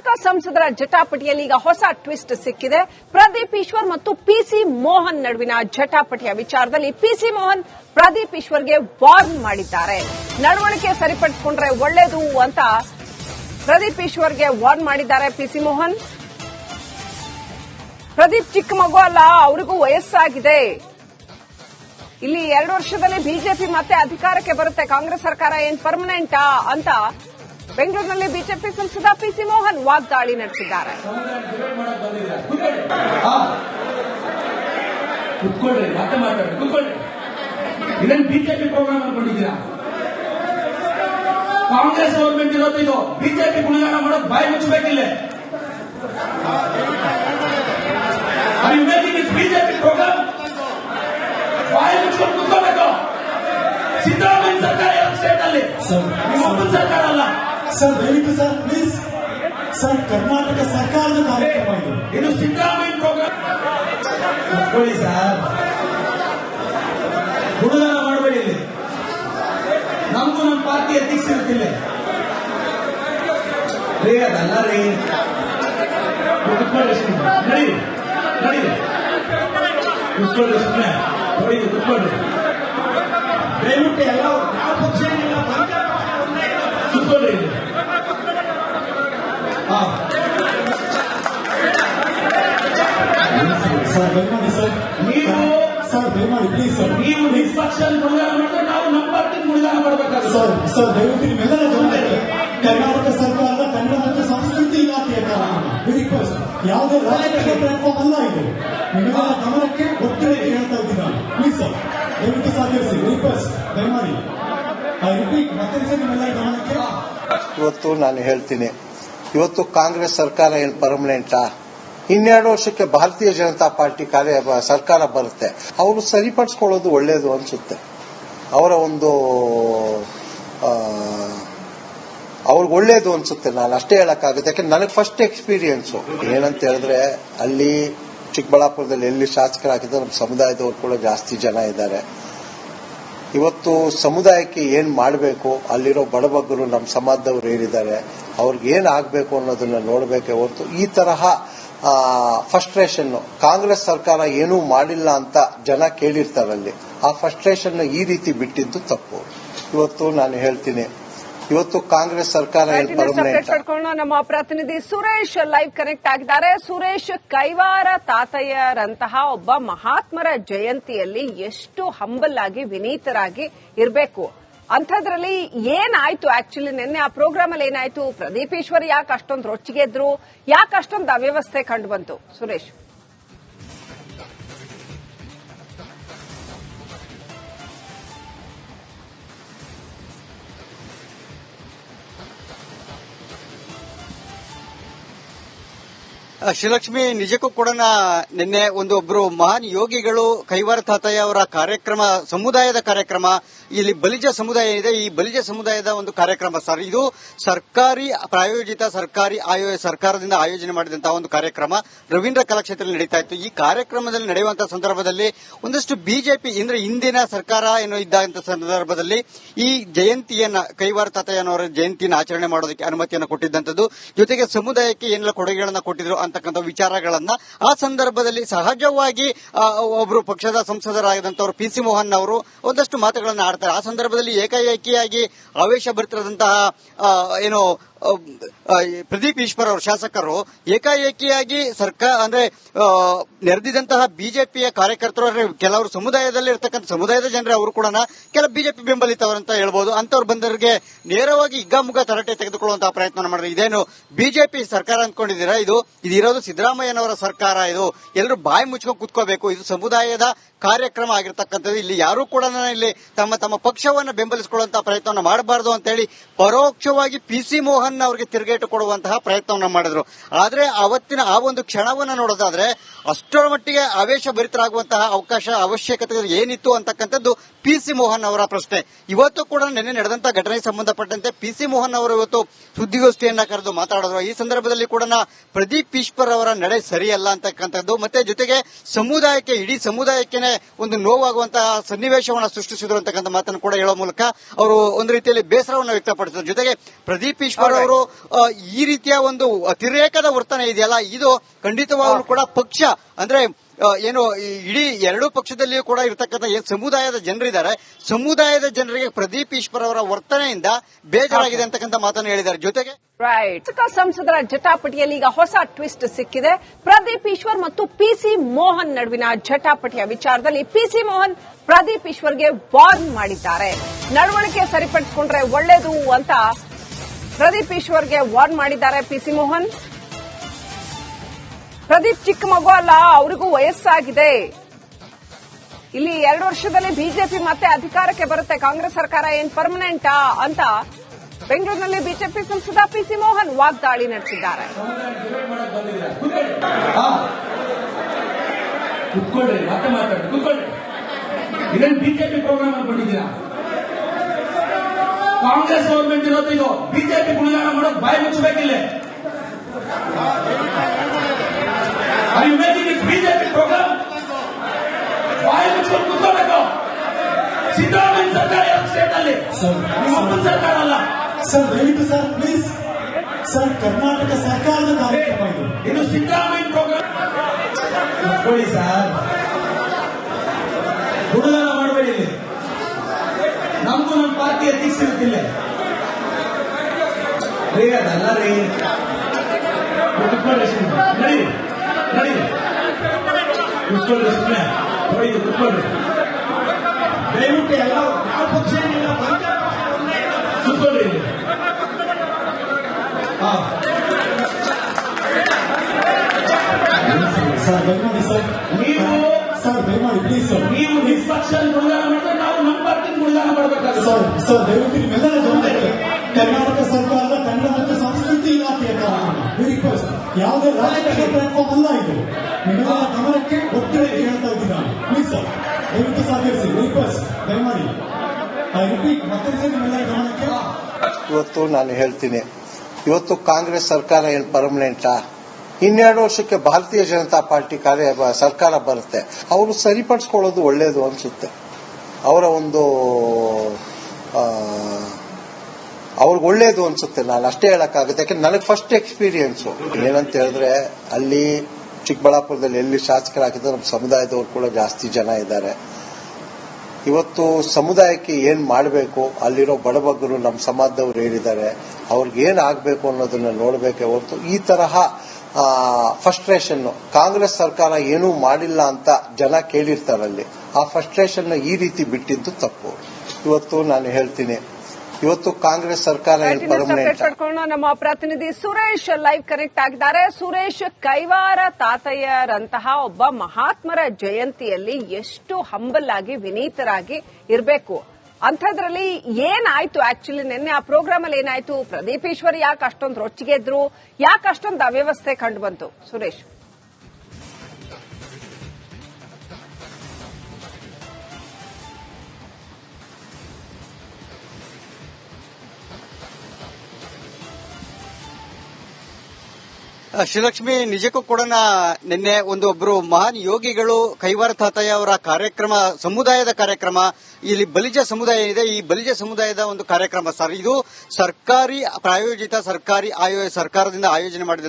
ಶಾಸಕ ಸಂಸದರ ಜಟಾಪಟಿಯಲ್ಲಿ ಈಗ ಹೊಸ ಟ್ವಿಸ್ಟ್ ಸಿಕ್ಕಿದೆ. ಪ್ರದೀಪ್ ಈಶ್ವರ್ ಮತ್ತು ಪಿಸಿ ಮೋಹನ್ ನಡುವಿನ ಜಟಾಪಟಿಯ ವಿಚಾರದಲ್ಲಿ ಪಿಸಿ ಮೋಹನ್ ಪ್ರದೀಪ್ ಈಶ್ವರ್ಗೆ ವಾರ್ನ್ ಮಾಡಿದ್ದಾರೆ. ನಡವಳಿಕೆ ಸರಿಪಡಿಸಿಕೊಂಡ್ರೆ ಒಳ್ಳೇದು ಅಂತ ಪ್ರದೀಪ್ ಈಶ್ವರ್ಗೆ ವಾರ್ನ್ ಮಾಡಿದ್ದಾರೆ ಪಿಸಿ ಮೋಹನ್. ಪ್ರದೀಪ್ ಚಿಕ್ಕ ಮಗು ಅಲ್ಲ, ಅವರಿಗೂ ವಯಸ್ಸಾಗಿದೆ. ಇಲ್ಲಿ ಎರಡು ವರ್ಷದಲ್ಲಿ ಬಿಜೆಪಿ ಮತ್ತೆ ಅಧಿಕಾರಕ್ಕೆ ಬರುತ್ತೆ, ಕಾಂಗ್ರೆಸ್ ಸರ್ಕಾರ ಏನ್ ಪರ್ಮನೆಂಟಾ ಅಂತ ಬೆಂಗಳೂರಿನಲ್ಲಿ ಬಿಜೆಪಿ ಸಂಸದ ಪಿಸಿ ಮೋಹನ್ ವಾಗ್ದಾಳಿ ನಡೆಸಿದ್ದಾರೆ. ಬಿಜೆಪಿ ಪ್ರೋಗ್ರಾಮ್ ಅನ್ಕೊಂಡಿದ್ದೀರಾ? ಕಾಂಗ್ರೆಸ್ ಗೌರ್ಮೆಂಟ್ ಇರೋದು ಬಿಜೆಪಿ ಗುಣಗಾನ ಮಾಡೋದು ಬಾಯಿ ಮುಚ್ಚಬೇಕಿಲ್ಲ ಬಿಜೆಪಿ ಪ್ರೋಗ್ರಾಮ್ ಬಾಯಿ ಮುಚ್ಕೊಂಡು ಕುತ್ಕೋಬೇಕು ಸಿದ್ದರಾಮಯ್ಯ ಸರ್ಕಾರ ಇರೋ ಸ್ಟೇಟ್ ಅಲ್ಲಿ ನಿಮ್ಮೊಬ್ಬನ ಸರ್ಕಾರ ಅಲ್ಲ ಸರ್ ದಯವಿಟ್ಟು ಸರ್ ಪ್ಲೀಸ್ ಸರ್ ಕರ್ನಾಟಕ ಸರ್ಕಾರದ ಕಾರ್ಯಕ್ರಮ ಇದು ಇದು ಸಿದ್ದರಾಮಯ್ಯ ಪ್ರೋಗ್ರಾಮ್ ಸರ್. ಹುಡುಗನ ಮಾಡಬೇಡಿ ಇಲ್ಲಿ. ನಮಗೂ ನಮ್ಮ ಪಾರ್ಟಿ ಅಧ್ಯಕ್ಷ ಇರ್ತಿಲ್ಲ ರೀ ಅದಲ್ಲ ರೀ. ಕುತ್ಕೊಳ್ಳಿ ನಡೀರಿ ನಡೀರಿ ಕುತ್ಕೊಳ್ಳಿ ಸುಮ್ಮನೆ ನೋಡಿ ಕುತ್ಕೊಳ್ಳಿ. ದಯವಿಟ್ಟು ಎಲ್ಲ ಯಾವ ಪಕ್ಷ ಏನಿಲ್ಲ ಕುತ್ಕೊಳ್ಳಿ ಇಲ್ಲಿ ಹಾ ಸರ್ ದಯಮಾಡಿ ಸರ್. ನೀವು ಸರ್ ದಯಮಾಡಿ ಪ್ಲೀಸ್ ಸರ್. ನೀವು ನಿಷ್ಪಕ್ಷ ಗುಣಗಾನ ಮಾಡಿದ್ರೆ ನಾವು ನಮ್ಮ ಪಾರ್ಟಿ ಗುಣಗಾನ ಮಾಡಬೇಕಾಗುತ್ತೆ ಸರ್ ಸರ್ ದಯವಿಟ್ಟು ನಿಮ್ಮೆಲ್ಲರ ಗಮನಕ್ಕೆ ಕರ್ನಾಟಕ ಸರ್ಕಾರದ ಕನ್ನಡ ಮತ್ತು ಸಂಸ್ಕೃತಿ ಇಲಾಖೆಯ ರಿಕ್ವೆಸ್ಟ್ ಯಾವುದೇ ರಾಜಕೀಯ ಪ್ಲಾಟ್ಫಾರ್ಮ್ ಅಲ್ಲ ಇದು. ನಿಮ್ಮೆಲ್ಲರ ಗಮನಕ್ಕೆ ಒಟ್ಟಿಗೆ ಹೇಳ್ತಾ ಇದ್ದೀನಿ ಪ್ಲೀಸ್ ಸರ್ ದಯವಿಟ್ಟು ಸಹಕರಿಸಿ. ರಿಕ್ವೆಸ್ಟ್ ದಯಮಾಡಿ ಐ ರಿಪೀಟ್ ಮತ್ತೆ ಸರ್ ನಿಮ್ಮೆಲ್ಲರ ಗಮನಕ್ಕೆ. ಇವತ್ತು ನಾನು ಹೇಳ್ತೀನಿ. ಇವತ್ತು ಕಾಂಗ್ರೆಸ್ ಸರ್ಕಾರ ಏನು ಪರ್ಮನೆಂಟಾ ಇನ್ನೆರಡು ವರ್ಷಕ್ಕೆ ಭಾರತೀಯ ಜನತಾ ಪಾರ್ಟಿ ಕಾರ್ಯ ಸರ್ಕಾರ ಬರುತ್ತೆ. ಅವರು ಸರಿಪಡಿಸ್ಕೊಳ್ಳೋದು ಒಳ್ಳೆಯದು ಅನ್ಸುತ್ತೆ. ಅವರ ಒಂದು ಅವ್ರಿಗೆ ಒಳ್ಳೇದು ಅನ್ಸುತ್ತೆ. ನಾನು ಅಷ್ಟೇ ಹೇಳಕ್ಕಾಗುತ್ತೆ. ಯಾಕಂದ್ರೆ ನನಗೆ ಫಸ್ಟ್ ಎಕ್ಸ್ಪೀರಿಯನ್ಸು ಏನಂತ ಹೇಳಿದ್ರೆ, ಅಲ್ಲಿ ಚಿಕ್ಕಬಳ್ಳಾಪುರದಲ್ಲಿ ಎಲ್ಲಿ ಶಾಸಕರಾಗಿದ್ದ ನಮ್ಮ ಸಮುದಾಯದವರು ಕೂಡ ಜಾಸ್ತಿ ಜನ ಇದ್ದಾರೆ. ಇವತ್ತು ಸಮುದಾಯಕ್ಕೆ ಏನ್ ಮಾಡಬೇಕು? ಅಲ್ಲಿರೋ ಬಡಬಗ್ಗರು ನಮ್ಮ ಸಮಾಜದವ್ರು ಏನಿದ್ದಾರೆ? ಅವ್ರಿಗೆ ಏನು ಆಗಬೇಕು ಅನ್ನೋದನ್ನ ನೋಡಬೇಕೇ ಹೊರತು ಈ ತರಹ ಫಸ್ಟ್ರೇಷನ್ ಕಾಂಗ್ರೆಸ್ ಸರ್ಕಾರ ಏನೂ ಮಾಡಿಲ್ಲ ಅಂತ ಜನ ಕೇಳಿರ್ತಾರಲ್ಲಿ ಆ ಫಸ್ಟ್ರೇಷನ್ ಈ ರೀತಿ ಬಿಟ್ಟಿದ್ದು ತಪ್ಪು. ಇವತ್ತು ನಾನು ಹೇಳ್ತೀನಿ ಇವತ್ತು ಕಾಂಗ್ರೆಸ್ ಸರ್ಕಾರ ನಮ್ಮ ಪ್ರತಿನಿಧಿ ಸುರೇಶ್ ಲೈವ್ ಕನೆಕ್ಟ್ ಆಗಿದ್ದಾರೆ. ಸುರೇಶ್ ಕೈವಾರ ತಾತಯ್ಯರಂತಹ ಒಬ್ಬ ಮಹಾತ್ಮರ ಜಯಂತಿಯಲ್ಲಿ ಎಷ್ಟು ಹಂಬಲ್ ಆಗಿ ವಿನೀತರಾಗಿ ಇರಬೇಕು. ಅಂಥದ್ರಲ್ಲಿ ಏನಾಯ್ತು ಆಕ್ಚುಲಿ ನಿನ್ನೆ ಆ ಪ್ರೋಗ್ರಾಮ್ ಅಲ್ಲಿ ಏನಾಯ್ತು? ಪ್ರದೀಪ್ ಈಶ್ವರ್ ಯಾಕೆ ಅಷ್ಟೊಂದು ರೊಚ್ಚಿಗೆದ್ರು ಯಾಕೆ ಅಷ್ಟೊಂದು ಅವ್ಯವಸ್ಥೆ ಕಂಡು ಬಂತು? ಸುರೇಶ್. ಶ್ರೀಲಕ್ಷ್ಮಿ ನಿಜಕ್ಕೂ ಕೂಡ ನಿನ್ನೆ ಒಂದು ಒಬ್ಬರು ಮಹಾನ್ ಯೋಗಿಗಳು ಕೈವಾರ ತಾತಯ್ಯ ಅವರ ಕಾರ್ಯಕ್ರಮ, ಸಮುದಾಯದ ಕಾರ್ಯಕ್ರಮ, ಇಲ್ಲಿ ಬಲಿಜ ಸಮುದಾಯ ಇದೆ ಈ ಬಲಿಜ ಸಮುದಾಯದ ಒಂದು ಕಾರ್ಯಕ್ರಮ ಸರ್. ಇದು ಸರ್ಕಾರಿ ಪ್ರಾಯೋಜಿತ, ಸರ್ಕಾರಿ ಆಯೋ, ಸರ್ಕಾರದಿಂದ ಆಯೋಜನೆ ಮಾಡಿದಂತಹ ಒಂದು ಕಾರ್ಯಕ್ರಮ. ರವೀಂದ್ರ ಕಲಾಕ್ಷೇತ್ರದಲ್ಲಿ ನಡೀತಾ ಇತ್ತು. ಈ ಕಾರ್ಯಕ್ರಮದಲ್ಲಿ ನಡೆಯುವಂತಹ ಸಂದರ್ಭದಲ್ಲಿ ಒಂದಷ್ಟು ಬಿಜೆಪಿ, ಅಂದ್ರೆ ಹಿಂದಿನ ಸರ್ಕಾರ ಏನೋ ಇದ್ದಂತ ಸಂದರ್ಭದಲ್ಲಿ ಈ ಜಯಂತಿಯನ್ನ ಕೈವಾರ ತಾತಯ್ಯನವರ ಜಯಂತಿಯನ್ನು ಆಚರಣೆ ಮಾಡೋದಕ್ಕೆ ಅನುಮತಿಯನ್ನು ಕೊಟ್ಟಿದ್ದಂಥದ್ದು. ಜೊತೆಗೆ ಸಮುದಾಯಕ್ಕೆ ಏನೆಲ್ಲ ಕೊಡುಗೆಗಳನ್ನು ಕೊಟ್ಟಿದ್ರು ಅಂತಕ್ಕಂಥ ವಿಚಾರಗಳನ್ನ ಆ ಸಂದರ್ಭದಲ್ಲಿ ಸಹಜವಾಗಿ ಒಬ್ಬರು ಪಕ್ಷದ ಸಂಸದರಾಗಿದ್ದಂತವರು ಪಿ ಸಿ ಮೋಹನ್ ಅವರು ಒಂದಷ್ಟು ಮಾತುಗಳನ್ನು ಆಡ್ತಾರೆ. ಆ ಸಂದರ್ಭದಲ್ಲಿ ಏಕಾಏಕಿಯಾಗಿ ಆವೇಶ ಬರ್ತಿರದಂತಹ ಏನು ಪ್ರದೀಪ್ ಈಶ್ವರ್ ಅವರು ಶಾಸಕರು ಏಕಾಏಕಿಯಾಗಿ ಸರ್ಕಾರ ಅಂದ್ರೆ ನೆರೆದಿದ್ದಂತಹ ಬಿಜೆಪಿಯ ಕಾರ್ಯಕರ್ತರು, ಕೆಲವರು ಸಮುದಾಯದಲ್ಲಿ ಇರ್ತಕ್ಕಂಥ ಸಮುದಾಯದ ಜನರೇ ಅವರು ಕೂಡ ಕೆಲ ಬಿಜೆಪಿ ಬೆಂಬಲಿತವರು ಅಂತ ಹೇಳ್ಬೋದು. ಅಂತವ್ರು ಬಂದವರಿಗೆ ನೇರವಾಗಿ ಹಿಗ್ಗಾಮುಗ್ಗ ತರಟೆ ತೆಗೆದುಕೊಳ್ಳುವಂತಹ ಪ್ರಯತ್ನ ಮಾಡಿದ್ರೆ ಇದೇನು ಬಿಜೆಪಿ ಸರ್ಕಾರ ಅಂದ್ಕೊಂಡಿದ್ದೀರಾ? ಇದು ಇದಿರೋದು ಸಿದ್ದರಾಮಯ್ಯನವರ ಸರ್ಕಾರ. ಇದು ಎಲ್ಲರೂ ಬಾಯಿ ಮುಚ್ಕೊಂಡು ಕುತ್ಕೋಬೇಕು. ಇದು ಸಮುದಾಯದ ಕಾರ್ಯಕ್ರಮ ಆಗಿರ್ತಕ್ಕಂಥದ್ದು. ಇಲ್ಲಿ ಯಾರು ಕೂಡ ಇಲ್ಲಿ ತಮ್ಮ ತಮ್ಮ ಪಕ್ಷವನ್ನು ಬೆಂಬಲಿಸಿಕೊಳ್ಳುವಂತಹ ಪ್ರಯತ್ನವನ್ನು ಮಾಡಬಾರದು ಅಂತೇಳಿ ಪರೋಕ್ಷವಾಗಿ ಪಿ ಸಿ ಮೋಹನ್ ಅವರಿಗೆ ತಿರುಗೇಟು ಕೊಡುವಂತಹ ಪ್ರಯತ್ನವನ್ನು ಮಾಡಿದ್ರು. ಆದ್ರೆ ಅವತ್ತಿನ ಆ ಒಂದು ಕ್ಷಣವನ್ನು ನೋಡೋದಾದ್ರೆ ಅಷ್ಟರ ಮಟ್ಟಿಗೆ ಆವೇಶ ಭರಿತರಾಗುವಂತಹ ಅವಕಾಶ ಅವಶ್ಯಕತೆ ಏನಿತ್ತು ಅಂತಕ್ಕಂಥದ್ದು ಪಿ ಸಿ ಮೋಹನ್ ಅವರ ಪ್ರಶ್ನೆ. ಇವತ್ತು ಕೂಡ ನಿನ್ನೆ ನಡೆದಂತಹ ಘಟನೆಗೆ ಸಂಬಂಧಪಟ್ಟಂತೆ ಪಿ ಸಿ ಮೋಹನ್ ಅವರು ಇವತ್ತು ಸುದ್ದಿಗೋಷ್ಠಿಯನ್ನ ಕರೆದು ಮಾತಾಡಿದ್ರು. ಈ ಸಂದರ್ಭದಲ್ಲಿ ಕೂಡ ಪ್ರದೀಪ್ ಈಶ್ವರ್ ಅವರ ನಡೆ ಸರಿಯಲ್ಲ ಅಂತಕ್ಕಂಥದ್ದು ಮತ್ತೆ ಜೊತೆಗೆ ಸಮುದಾಯಕ್ಕೆ ಇಡೀ ಸಮುದಾಯಕ್ಕೆ ಒಂದು ನೋವಾಗುವಂತಹ ಸನ್ನಿವೇಶವನ್ನು ಸೃಷ್ಟಿಸಿದ್ರು ಅಂತಕ್ಕಂಥ ಮಾತನ್ನು ಕೂಡ ಹೇಳೋ ಮೂಲಕ ಅವರು ಒಂದು ರೀತಿಯಲ್ಲಿ ಬೇಸರವನ್ನು ವ್ಯಕ್ತಪಡಿಸಿದ್ರು. ಜೊತೆಗೆ ಪ್ರದೀಪ್ ಈಶ್ವರ್ ಅವರು ಈ ರೀತಿಯ ಒಂದು ಅತಿರೇಕದ ವರ್ತನೆ ಇದೆಯಲ್ಲ ಇದು ಖಂಡಿತವಾಗಲೂ ಕೂಡ ಪಕ್ಷ ಅಂದ್ರೆ ಏನು ಇಡೀ ಎರಡೂ ಪಕ್ಷದಲ್ಲಿಯೂ ಕೂಡ ಇರತಕ್ಕಂಥ ಏನ್ ಸಮುದಾಯದ ಜನರಿದ್ದಾರೆ ಸಮುದಾಯದ ಜನರಿಗೆ ಪ್ರದೀಪ್ ಈಶ್ವರ್ ಅವರ ವರ್ತನೆಯಿಂದ ಬೇಜಾರಾಗಿದೆ ಅಂತಕ್ಕಂಥ ಮಾತನ್ನು ಹೇಳಿದ್ದಾರೆ. ಜೊತೆಗೆ ರೈಟ್ ಸಂಸದರ ಜಟಾಪಟಿಯಲ್ಲಿ ಈಗ ಹೊಸ ಟ್ವಿಸ್ಟ್ ಸಿಕ್ಕಿದೆ. ಪ್ರದೀಪ್ ಈಶ್ವರ್ ಮತ್ತು ಪಿಸಿ ಮೋಹನ್ ನಡುವಿನ ಜಟಾಪಟಿಯ ವಿಚಾರದಲ್ಲಿ ಪಿಸಿ ಮೋಹನ್ ಪ್ರದೀಪ್ ಈಶ್ವರ್ಗೆ ವಾರ್ನ್ ಮಾಡಿದ್ದಾರೆ. ನಡವಳಿಕೆ ಸರಿಪಡಿಸಿಕೊಂಡ್ರೆ ಒಳ್ಳೇದು ಅಂತ ಪ್ರದೀಪ್ ಈಶ್ವರ್ಗೆ ವಾರ್ನ್ ಮಾಡಿದ್ದಾರೆ ಪಿಸಿ ಮೋಹನ್. ಪ್ರದೀಪ್ ಚಿಕ್ಕ ಮಗು ಅಲ್ಲ ಅವರಿಗೂ ವಯಸ್ಸಾಗಿದೆ. ಇಲ್ಲಿ ಎರಡು ವರ್ಷದಲ್ಲಿ ಬಿಜೆಪಿ ಮತ್ತೆ ಅಧಿಕಾರಕ್ಕೆ ಬರುತ್ತೆ. ಕಾಂಗ್ರೆಸ್ ಸರ್ಕಾರ ಏನ್ ಪರ್ಮನೆಂಟಾ ಅಂತ ಬೆಂಗಳೂರಿನಲ್ಲಿ ಬಿಜೆಪಿ ಸಂಸದ ಪಿ ಸಿ ಮೋಹನ್ ವಾಗ್ದಾಳಿ ನಡೆಸಿದ್ದಾರೆ. ಬಿಜೆಪಿ ಪ್ರೋಗ್ರಾಮ್ ಅನ್ಕೊಂಡಿದ್ದೀರಾ? ಕಾಂಗ್ರೆಸ್ ಗೌರ್ಮೆಂಟ್ ಇರೋದು ಇದು. ಬಿಜೆಪಿ ಗುಣಗಾನ ಮಾಡೋದು ಬಾಯಿ ಮುಚ್ಚಬೇಕಿಲ್ಲ Are you making it BJP program ಬಾಯಿ ಮುಚ್ಕೊಂಡು ಕುತ್ಕೋಬೇಕು ಸಿದ್ದರಾಮಯ್ಯ ಸರ್ಕಾರ ಯಾವ ಸ್ಟೇಟ್ ಅಲ್ಲಿ ನಿಮ್ಮಪ್ಪನ ಸರ್ಕಾರ ಅಲ್ಲ ಸರ್ ದಯವಿಟ್ಟು ಸರ್ ಪ್ಲೀಸ್ ಸರ್ ಕರ್ನಾಟಕ ಸರ್ಕಾರದ ಕಾರ್ಯಕ್ರಮ ಇದು ಇದು ಸಿದ್ದರಾಮಯ್ಯ ಪ್ರೋಗ್ರಾಮ್ ಕುತ್ಕೊಳ್ಳಿ ಸರ್ ಹುಡುಗನ ಮಾಡಬೇಡಿ ಇಲ್ಲಿ ನಮ್ದು ನಮ್ಮ ಪಾರ್ಟಿ ಎಥಿಕ್ಸ್ ಇರುತ್ತಿಲ್ಲ ರೀ ಅದಲ್ಲ ರೀ ಕುತ್ಕೊಳ್ಳಿ ಸುಮ್ಮನೆ ನಡೀರಿ ನಡೀರಿ ಕುತ್ಕೊಳ್ಳಿ ಸುಮ್ಮನೆ ನೋಡಿ ಕುತ್ಕೊಳ್ಳಿ ದಯವಿಟ್ಟು ಎಲ್ಲ ಯಾವ ಪಕ್ಷ ಏನಿಲ್ಲ ಕುತ್ಕೊಳ್ಳಿ ಸರ್ ದಯಮಾಡಿ ಸರ್ ನೀವು- ಸರ್ ದಯಮಾಡಿ ಪ್ಲೀಸ್ ಸರ್ ನೀವು ನಿಷ್ಪಕ್ಷ ಗುಣಗಾನ ಮಾಡಿದ್ರೆ ನಾವು ನಮ್ಮ ಪಾರ್ಟಿ ಗುಣಗಾನ ಮಾಡಬೇಕಾಗುತ್ತೆ ಸರ್ ಸರ್ ದಯವಿಟ್ಟು ನಿಮ್ಮೆಲ್ಲರ ಜವಾಬ್ದಾರಿ ಕರ್ನಾಟಕ ಸರ್ಕಾರದ ಕನ್ನಡ ಸಂಸ್ಕೃತಿ ಇಲಾಖೆಯ ರಿಕ್ವೆಸ್ಟ್ ಯಾವುದೇ ರಾಜಕೀಯ ಪ್ಲಾಟ್ಫಾರ್ಮ್ ಅಲ್ಲ ಇದು ನಿಮ್ಮೆಲ್ಲರ ಗಮನಕ್ಕೆ ಒತ್ತಡ ಹೇಳ್ತಾ ಇದ್ದೀನಿ ಪ್ಲೀಸ್ ಸರ್ ದಯವಿಟ್ಟು ಸಹಕರಿಸಿ ರಿಕ್ವೆಸ್ಟ್ ದಯಮಾಡಿ ಇವತ್ತು ನಾನು ಹೇಳ್ತೀನಿ. ಇವತ್ತು ಕಾಂಗ್ರೆಸ್ ಸರ್ಕಾರ ಏನು ಪರ್ಮನೆಂಟಾ ಇನ್ನೆರಡು ವರ್ಷಕ್ಕೆ ಭಾರತೀಯ ಜನತಾ ಪಾರ್ಟಿ ಕಾರ್ಯ ಸರ್ಕಾರ ಬರುತ್ತೆ. ಅವರು ಸರಿಪಡಿಸ್ಕೊಳ್ಳೋದು ಒಳ್ಳೇದು ಅನ್ಸುತ್ತೆ. ಅವರ ಒಂದು ಅವ್ರಿಗೆ ಒಳ್ಳೇದು ಅನ್ಸುತ್ತೆ. ನಾನು ಅಷ್ಟೇ ಹೇಳಕ್ಕಾಗುತ್ತೆ. ಯಾಕಂದ್ರೆ ನನಗೆ ಫಸ್ಟ್ ಎಕ್ಸ್ಪೀರಿಯನ್ಸು ಏನಂತ ಹೇಳಿದ್ರೆ, ಅಲ್ಲಿ ಚಿಕ್ಕಬಳ್ಳಾಪುರದಲ್ಲಿ ಎಲ್ಲಿ ಶಾಸಕರಾಗಿದ್ದು ನಮ್ಮ ಸಮುದಾಯದವರು ಕೂಡ ಜಾಸ್ತಿ ಜನ ಇದ್ದಾರೆ. ಇವತ್ತು ಸಮುದಾಯಕ್ಕೆ ಏನ್ ಮಾಡಬೇಕು? ಅಲ್ಲಿರೋ ಬಡಬಗ್ಗರು ನಮ್ಮ ಸಮಾಜದವ್ರು ಹೇಳಿದ್ದಾರೆ, ಅವ್ರಿಗೆ ಏನ್ ಆಗಬೇಕು ಅನ್ನೋದನ್ನ ನೋಡಬೇಕೆ ಹೊರತು ಈ ತರಹ ಫಸ್ಟ್ರೇಷನ್ ಕಾಂಗ್ರೆಸ್ ಸರ್ಕಾರ ಏನೂ ಮಾಡಿಲ್ಲ ಅಂತ ಜನ ಕೇಳಿರ್ತಾರಲ್ಲಿ, ಆ ಫಸ್ಟ್ರೇಷನ್ ಈ ರೀತಿ ಬಿಟ್ಟಿದ್ದು ತಪ್ಪು. ಇವತ್ತು ನಾನು ಹೇಳ್ತೀನಿ ಇವತ್ತು ಕಾಂಗ್ರೆಸ್ ಸರ್ಕಾರ ನಮ್ಮ ಪ್ರತಿನಿಧಿ ಸುರೇಶ್ ಲೈವ್ ಕನೆಕ್ಟ್ ಆಗಿದ್ದಾರೆ. ಸುರೇಶ್ ಕೈವಾರ ತಾತಯ್ಯರಂತಹ ಒಬ್ಬ ಮಹಾತ್ಮರ ಜಯಂತಿಯಲ್ಲಿ ಎಷ್ಟು ಹಂಬಲ್ ಆಗಿ ವಿನೀತರಾಗಿ ಇರಬೇಕು. ಅಂಥದ್ರಲ್ಲಿ ಏನಾಯ್ತು ಆಕ್ಚುಲಿ ನಿನ್ನೆ ಆ ಪ್ರೋಗ್ರಾಮ್ ಅಲ್ಲಿ ಏನಾಯ್ತು? ಪ್ರದೀಪ್ ಈಶ್ವರ್ ಯಾಕೆ ಅಷ್ಟೊಂದು ರೊಚ್ಚಿಗೆದ್ರು ಯಾಕೆ ಅಷ್ಟೊಂದು ಅವ್ಯವಸ್ಥೆ ಕಂಡು ಬಂತು? ಸುರೇಶ್. ಶ್ರೀಲಕ್ಷ್ಮಿ ನಿಜಕ್ಕೂ ಕೂಡ ನಿನ್ನೆ ಒಂದು ಒಬ್ರು ಮಹಾನ್ ಯೋಗಿಗಳು ಕೈವಾರ ತಾತಯ್ಯ ಅವರ ಕಾರ್ಯಕ್ರಮ, ಸಮುದಾಯದ ಕಾರ್ಯಕ್ರಮ, ಇಲ್ಲಿ ಬಲಿಜ ಸಮುದಾಯ ಏನಿದೆ, ಈ ಬಲಿಜ ಸಮುದಾಯದ ಒಂದು ಕಾರ್ಯಕ್ರಮ ಸರ್. ಇದು ಸರ್ಕಾರಿ ಪ್ರಾಯೋಜಿತ ಸರ್ಕಾರಿ ಆಯೋ, ಸರ್ಕಾರದಿಂದ ಆಯೋಜನೆ ಮಾಡಿದ